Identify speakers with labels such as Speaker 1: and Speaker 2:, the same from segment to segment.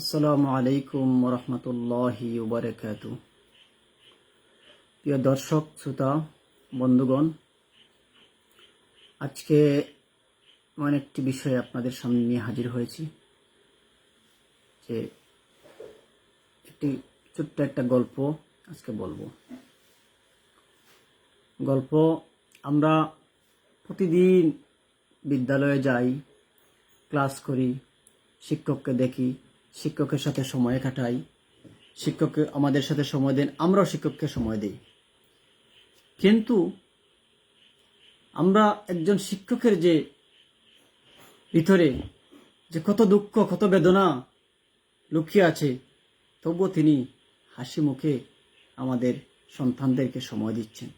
Speaker 1: আসসালামু আলাইকুম রহমতুল্লাহি ওবরাকাত। প্রিয় দর্শক, শ্রোতা, বন্ধুগণ, আজকে এমন একটি বিষয়ে আপনাদের সামনে নিয়ে হাজির হয়েছি যে একটি ছোট্ট একটা গল্প আজকে বলব। গল্প, আমরা প্রতিদিন বিদ্যালয়ে যাই, ক্লাস করি, শিক্ষককে দেখি শিক্ষকের সাথে সময় কাটাই। শিক্ষককে আমাদের সাথে সময় দেন, আমরাও শিক্ষককে সময় দিই। কিন্তু আমরা একজন শিক্ষকের যে ভিতরে যে কত দুঃখ, কত বেদনা লুকিয়ে আছে, তবুও তিনি হাসি মুখে আমাদের সন্তানদেরকে সময় দিচ্ছেন।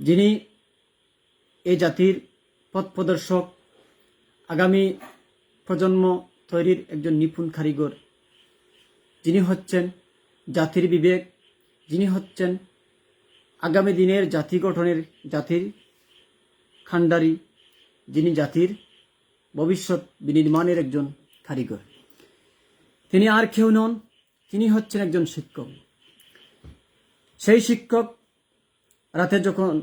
Speaker 1: যিনি এই জাতির পথ প্রদর্শক, আগামী প্রজন্ম তৈরির একজন নিপুণ কারিগর। যিনি হচ্ছেন জাতির বিবেক, যিনি হচ্ছেন আগামী দিনের জাতি গঠনের জাতির খান্ডারি যিনি জাতির ভবিষ্যৎ বিনির্মাণের একজন কারিগর। তিনি আর কেউ নন, তিনি হচ্ছেন একজন শিক্ষক। সেই শিক্ষক রাতে যখন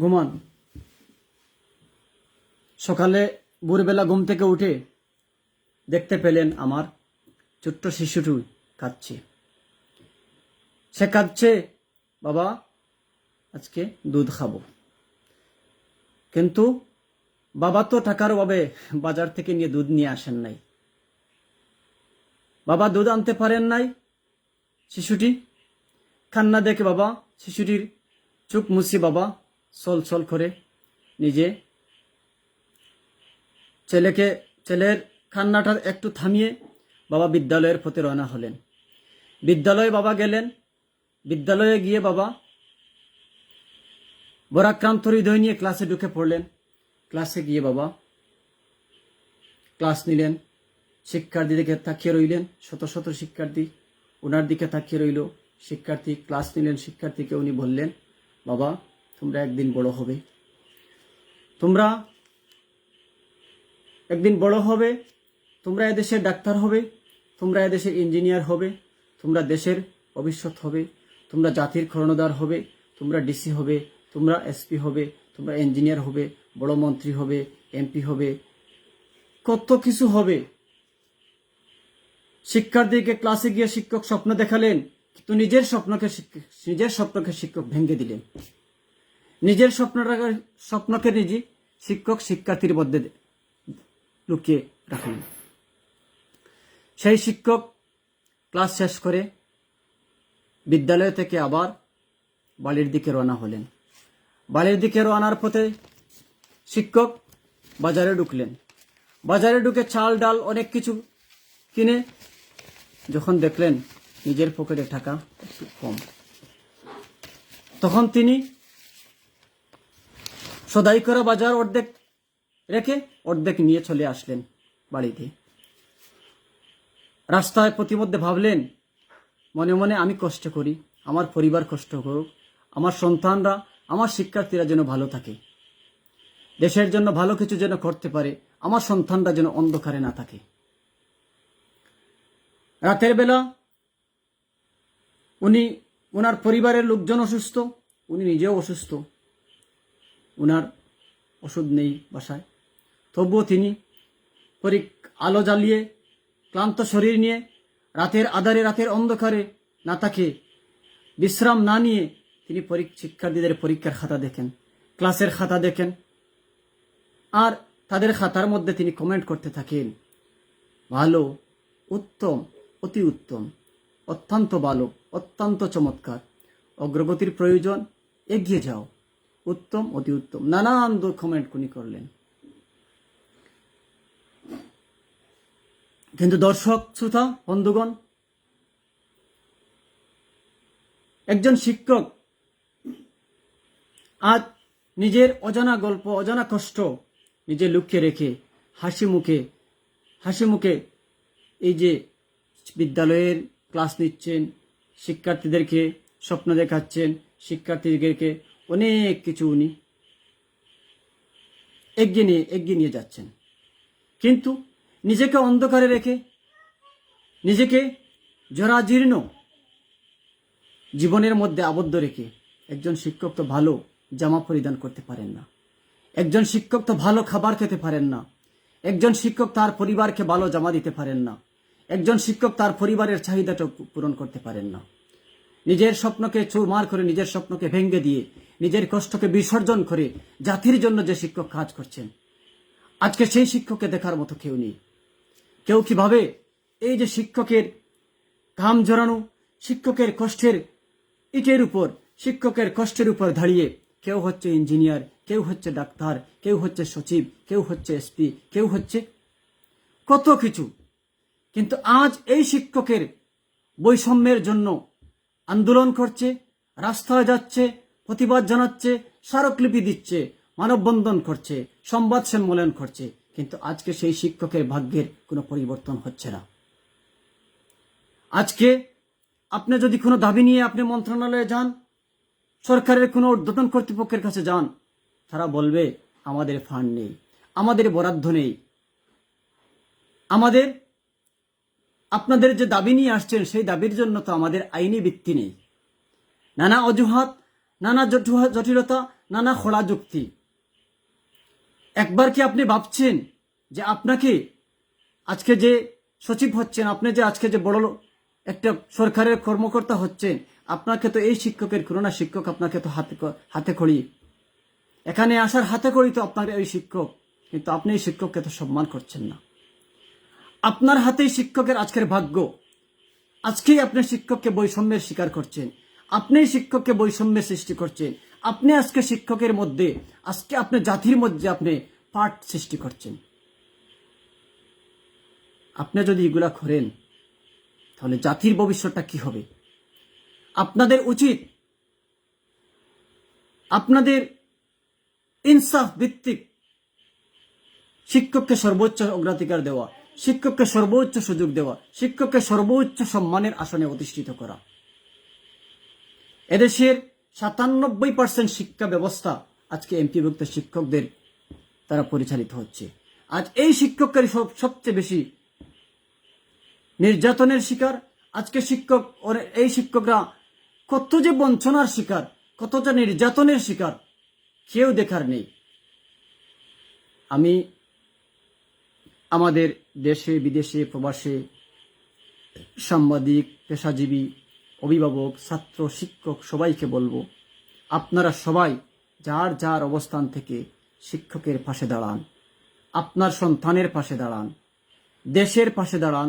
Speaker 1: ঘুমান, সকালে ভোরবেলা ঘুম থেকে উঠে দেখতে পেলেন আমার ছোট্ট শিশুটি কাঁদছে। সে কাঁদছে, বাবা, আজকে দুধ খাব। কিন্তু বাবা তো টাকার অভাবে বাজার থেকে নিয়ে দুধ নিয়ে আসেন নাই। বাবা দুধ আনতে পারেন নাই। শিশুটি কান্না দেখে, বাবা, শিশুটির চোখ মুছি বাবা সল সল করে নিজে ছেলেকে, ছেলের কান্নাটা একটু থামিয়ে বাবা বিদ্যালয়ের পথে রওনা হলেন। বিদ্যালয়ে বাবা গেলেন। বিদ্যালয়ে গিয়ে বাবা বরাক্রান্ত হৃদয় নিয়ে ক্লাসে ঢুকে পড়লেন। ক্লাসে গিয়ে বাবা ক্লাস নিলেন। শিক্ষার্থী দিকে তাকিয়ে রইলেন। শত শত শিক্ষার্থী ওনার দিকে তাকিয়ে রইল। শিক্ষার্থী ক্লাস নিলেন। শিক্ষার্থীকে উনি বললেন, বাবা, তোমরা একদিন বড় হবে। তোমরা একদিন বড় হবে। তোমরা এদেশের ডাক্তার হবে, তোমরা এদেশের ইঞ্জিনিয়ার হবে, তোমরা দেশের ভবিষ্যৎ হবে, তোমরা জাতির কর্ণধার হবে, তোমরা ডিসি হবে, তোমরা এসপি হবে, তোমরা ইঞ্জিনিয়ার হবে, বড় মন্ত্রী হবে এমপি হবে। কত কিছু হবে। শিক্ষার্থীকে ক্লাসে গিয়ে শিক্ষক স্বপ্ন দেখালেন, কিন্তু নিজের স্বপ্নকে নিজের স্বপ্নকে শিক্ষক ভেঙে দিলেন। নিজের স্বপ্নটাকে, স্বপ্নকে নিজে শিক্ষক শিক্ষার্থীর মধ্যে লুকিয়ে রাখলেন। সেই শিক্ষক ক্লাস শেষ করে বিদ্যালয় থেকে আবার বাড়ির দিকে রওনা হলেন। বাড়ির দিকে রওনার পথে শিক্ষক বাজারে ঢুকলেন। বাজারে ঢুকে চাল, ডাল, অনেক কিছু কিনে যখন দেখলেন নিজের পকেটে টাকা একটু কম, তখন তিনি সদাই করা বাজার অর্ধেক রেখে অর্ধেক নিয়ে চলে আসলেন বাড়িতে। রাস্তায় প্রতিমধ্যে ভাবলেন, মনে মনে আমি কষ্ট করি, আমার পরিবার কষ্ট করুক, আমার সন্তানরা, আমার শিক্ষার্থীরা যেন ভালো থাকে। দেশের জন্য ভালো কিছু যেন করতে পারে, আমার সন্তানরা যেন অন্ধকারে না থাকে। রাতের বেলা উনি ওনার পরিবারের লোকজন অসুস্থ, উনি নিজেও অসুস্থ। ওনার ওষুধ নেই বাসায়। তবুও তিনি পরি আলো জ্বালিয়ে ক্লান্ত শরীর নিয়ে, রাতের আধারে, রাতের অন্ধকারে না তাকে বিশ্রাম না নিয়ে তিনি শিক্ষার্থীদের পরীক্ষার খাতা দেখেন, ক্লাসের খাতা দেখেন। আর তাদের খাতার মধ্যে তিনি কমেন্ট করতে থাকেন, ভালো, উত্তম, অতি উত্তম, অত্যন্ত ভালো, অত্যন্ত চমৎকার, অগ্রগতির প্রয়োজন, এগিয়ে যাও, উত্তম, অতি উত্তম। নানান কমেন্ট উনি করলেন। কিন্তু দর্শক, শ্রোতা, বন্ধুগণ, একজন শিক্ষক আজ নিজের অজানা গল্প, অজানা কষ্ট নিজে লুকিয়ে রেখে হাসি মুখে হাসি মুখে এই যে বিদ্যালয়ের ক্লাস নিচ্ছেন, শিক্ষার্থীদেরকে স্বপ্ন দেখাচ্ছেন, শিক্ষার্থীদেরকে অনেক কিছু উনি এগিয়ে নিয়ে এগিয়ে নিয়ে যাচ্ছেন। কিন্তু নিজেকে অন্ধকারে রেখে, নিজেকে জরাজীর্ণ জীবনের মধ্যে আবদ্ধ রেখে একজন শিক্ষক তো ভালো জামা পরিধান করতে পারেন না। একজন শিক্ষক তো ভালো খাবার খেতে পারেন না। একজন শিক্ষক তার পরিবারকে ভালো জামা দিতে পারেন না। একজন শিক্ষক তার পরিবারের চাহিদাটা পূরণ করতে পারেন না। নিজের স্বপ্নকে চুরমার করে, নিজের স্বপ্নকে ভেঙ্গে দিয়ে, নিজের কষ্টকে বিসর্জন করে জাতির জন্য যে শিক্ষক কাজ করছেন, আজকে সেই শিক্ষককে দেখার মতো কেউ নেই। কেউ কীভাবে এই যে শিক্ষকের ঘাম জড়ানো শিক্ষকের কষ্টের ইটের উপর, শিক্ষকের কষ্টের উপর দাঁড়িয়ে কেউ হচ্ছে ইঞ্জিনিয়ার, কেউ হচ্ছে ডাক্তার, কেউ হচ্ছে সচিব, কেউ হচ্ছে এসপি কেউ হচ্ছে কত কিছু। কিন্তু আজ এই শিক্ষকের বৈষম্যের জন্য আন্দোলন করছে, রাস্তায় যাচ্ছে, প্রতিবাদ জানাচ্ছে, স্মারকলিপি দিচ্ছে, মানববন্ধন করছে, সংবাদ সম্মেলন করছে। কিন্তু আজকে সেই শিক্ষকের ভাগ্যের কোনো পরিবর্তন হচ্ছে না। আজকে আপনি যদি কোনো দাবি নিয়ে আপনি মন্ত্রণালয়ে যান, সরকারের কোনো ঊর্ধ্বতন কর্তৃপক্ষের কাছে যান, তারা বলবে, আমাদের ফান্ড নেই, আমাদের বরাদ্দ নেই। আমাদের, আপনাদের যে দাবি নিয়ে আসছেন, সেই দাবির জন্য তো আমাদের আইনি ভিত্তি নেই। নানা অজুহাত, নানা জটিলতা, নানা খোলা যুক্তি। একবার কি আপনি ভাবছেন যে আপনাকে আজকে যে সচিব হচ্ছেন, আপনি যে আজকে যে বড় একটা সরকারের কর্মকর্তা হচ্ছেন, আপনাকে তো এই শিক্ষকের করোনা শিক্ষক আপনাকে তো হাতে হাতে খড়ি। এখানে আসার হাতে করি তো আপনার এই শিক্ষক, কিন্তু আপনি এই শিক্ষককে তো সম্মান করছেন না। আপনার হাতেই শিক্ষকের আজকের ভাগ্য। আজকেই আপনি শিক্ষককে বৈষম্যের শিকার করছেন। আপনি শিক্ষককে বৈষম্যের সৃষ্টি করছেন। আপনি আজকে শিক্ষকের মধ্যে, আজকে আপনি জাতির মধ্যে আপনি পাঠ সৃষ্টি করছেন। আপনি যদি এগুলা করেন, তাহলে জাতির ভবিষ্যৎটা কি হবে? আপনাদের উচিত আপনাদের ইনসাফ ভিত্তিক শিক্ষককে সর্বোচ্চ অগ্রাধিকার দেওয়া, শিক্ষককে সর্বোচ্চ সুযোগ দেওয়া, শিক্ষককে সর্বোচ্চ সম্মানের আসনে অধিষ্ঠিত করা। এদেশের সাতানব্বই পার্সেন্ট শিক্ষা ব্যবস্থা আজকে এমপিভুক্ত শিক্ষকদের দ্বারা পরিচালিত হচ্ছে। আজ এই শিক্ষকের সব- সবচেয়ে বেশি নির্যাতনের শিকার। আজকে শিক্ষক এই শিক্ষকরা কত যে বঞ্চনার শিকার, কত যে নির্যাতনের শিকার, কেউ দেখার নেই। আমি আমাদের দেশে, বিদেশে প্রবাসে সাংবাদিক, পেশাজীবী অভিভাবক, ছাত্র, শিক্ষক সবাইকে বলব, আপনারা সবাই যার যার অবস্থান থেকে শিক্ষকের পাশে দাঁড়ান, আপনার সন্তানের পাশে দাঁড়ান, দেশের পাশে দাঁড়ান,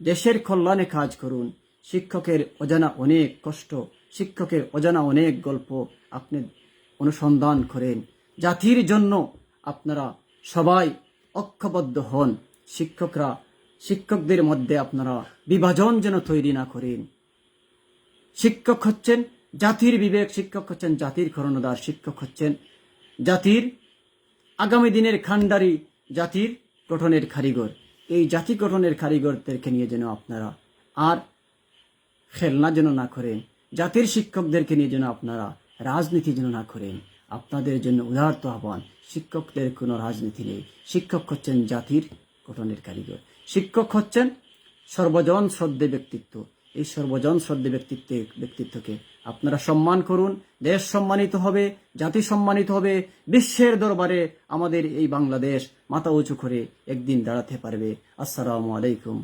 Speaker 1: দেশের কল্যাণে কাজ করুন। শিক্ষকের অজানা অনেক কষ্ট, শিক্ষকের অজানা অনেক গল্প আপনি অনুসন্ধান করেন। জাতির জন্য আপনারা সবাই ঐক্যবদ্ধ হন। শিক্ষকরা, শিক্ষকদের মধ্যে আপনারা বিভাজন যেন তৈরি না করেন। শিক্ষক হচ্ছেন জাতির বিবেক, শিক্ষক হচ্ছেন জাতির করণদার শিক্ষক হচ্ছেন জাতির আগামী দিনের খান্ডারি জাতির গঠনের কারিগর। এই জাতি গঠনের কারিগরদেরকে নিয়ে যেন আপনারা আর খেলনা যেন না করেন, জাতির শিক্ষকদেরকে নিয়ে যেন আপনারা রাজনীতি যেন না করেন, আপনাদের জন্য উদারত আহ্বান, শিক্ষকদের কোনো রাজনীতি নেই। শিক্ষক হচ্ছেন জাতির গঠনের কারিগর। শিক্ষক হচ্ছেন সর্বজন শ্রদ্ধে ব্যক্তিত্ব। এই সর্বজন শ্রদ্ধে ব্যক্তিত্বে, ব্যক্তিত্বকে। আপনারা সম্মান করুন, দেশ সম্মানিত হবে, জাতি সম্মানিত হবে, বিশ্বের দরবারে আমাদের এই বাংলাদেশ মাথা উঁচু করে একদিন দাঁড়াতে পারবে। আসসালামু আলাইকুম